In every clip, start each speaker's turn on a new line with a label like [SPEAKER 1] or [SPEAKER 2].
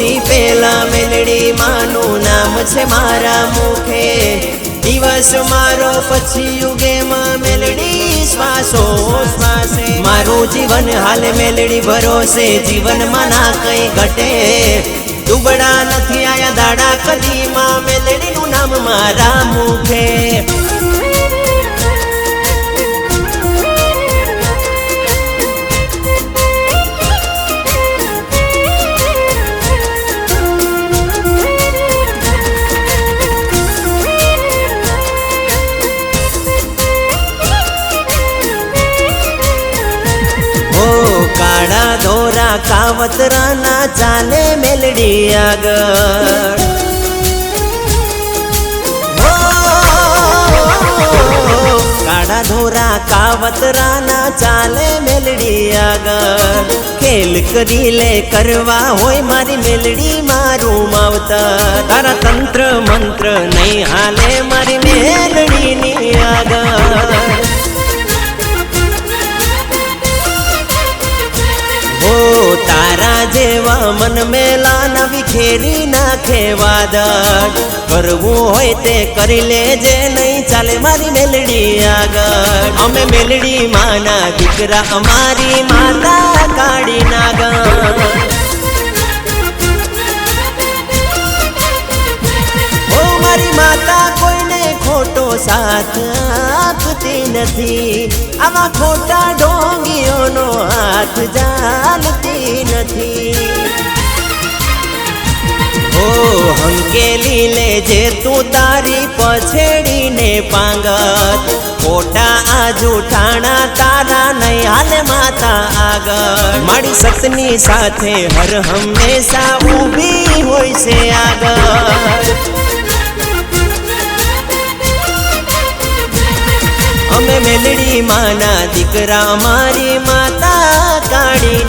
[SPEAKER 1] સૌથી પહેલા મેલડી માનું નામ છે મારા મુખે. દિવસ મારો પછી યુગે માં મેલડી શ્વાસો શ્વાસે મારું જીવન હાલ મેલડી ભરોસે, જીવનમાં ના કઈ ઘટે. દુબડા નથી આયા દાડા કદી માં મેલડીનું નામ મારા મુખે. ધોરા કાવતરાના ચાલે મેલડી આગળ ઓ, કાળા ધોરા કાવતરાના ચાલે મેલડી આગળ ખેલ કરી લે કરવા હોય મારી મેલડી મારું માવતર તારા તંત્ર મંત્ર નહીં હાલે મારી મેલડીની મન મેલા નવી ખેરી નાખે વાદળ. કરવું હોય તે કરી લેજે, નહીં ચાલે મારી મેલડી આગળ. અમે મેલડી માના દીકરા અમારી માતા કાળી નાગર મારી માતા, કોઈને ખોટો સાથ આપતી નથી. આવા ખોટા ડોંગીઓનો હાથ જાલતી નથી. ઓ હંકેલી લેજે તું તારી પછેડીને પાંગત. ખોટા આ જૂઠાણા તારા નહીં, હાલે માતા આગળ. મારી સતની સાથે હર હંમેશા ઊભી હોય છે આગળ. અમે મેલડી માના દીકરા અમારી માતા કાળી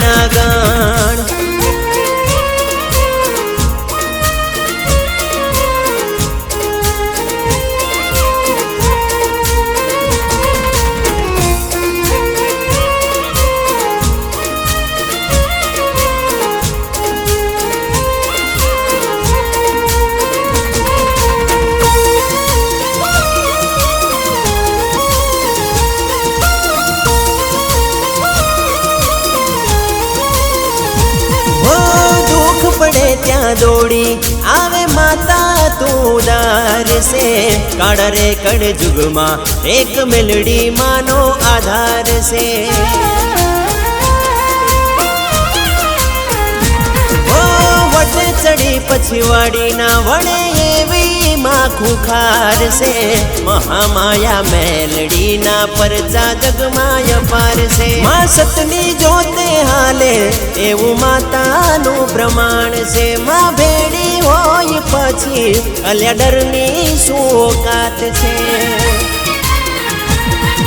[SPEAKER 1] દોડી આવે માતા તું છે કાળ રે કડ જુગમાં એક મેલડી માનો આધાર છે ઓ વટે ચડી પછી વાડીના વડે એવી માં ખુખાર છે. મહામાયા મેલડીના પરચા જગમાય પાર છે. માં સતની જોતે હાલે એવું માતાનું પ્રમાણ છે. માં ભેડી હોય પછી અલ્યા ડરની શું ઓકાત છે.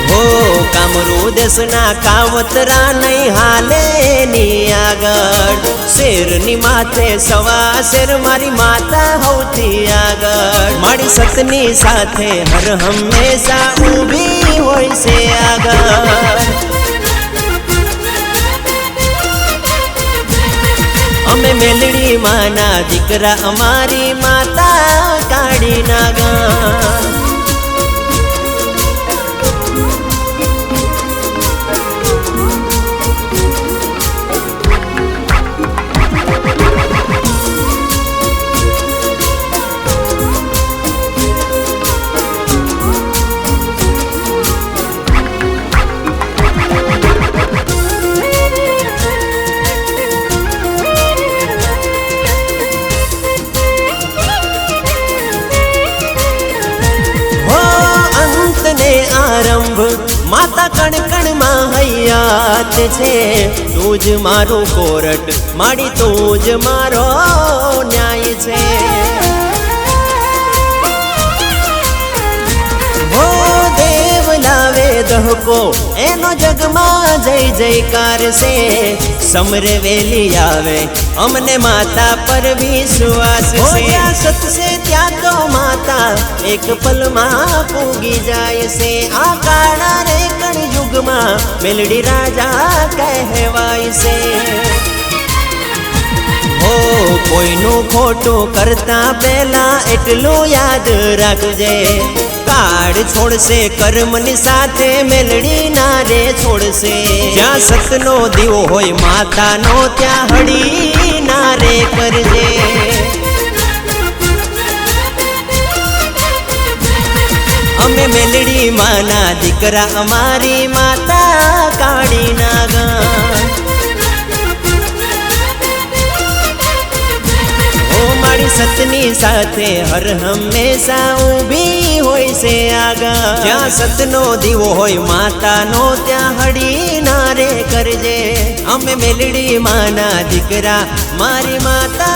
[SPEAKER 1] હો કામરૂ દેશના કાવતરા નહીં હાલે ની શેરની માથે સવા શેર, મારી માતા હૌથી આગળ. મારી સતની સાથે હર હંમેશા ઊભી હોય છે આગળ. અમે મેલડી માના દીકરા અમારી માતા કાઢી નાગા આરંભ માતા કણ કણમાં હૈયાત છે. તું જ મારું કોરટ માડી તું જ મારો ન્યાય છે. લાવે એનો જગમાં જય જયકાર છે સમરે વેલી આવે અમને માતા પર વિશ્વાસ જ્યાં સતસે ત્યાં તો માતા એક પલમાં પૂગી જાય છે. આ કાળા રે કણ યુગમાં મેલડી રાજા કહેવાય છે. કોઈનું ખોટું કરતા પહેલા એટલું યાદ રાખજે. કાળ છોડશે, કર્મની સાથે મેલડી ના રે છોડશે. જ્યાં સતનો દીવો હોય, માતાનો ત્યાં હળી ના રે કરજે. અમે મેલડી માના, દીકરા અમારી માતા કાળી નાગા ઓ સતની સાથે હર હંમેશા ઊભી હોય છે આગા જ્યાં સતનો દીવો હોય માતાનો ત્યાં હડી ના રે કરજે અમે મેલડી માના દીકરા મારી માતા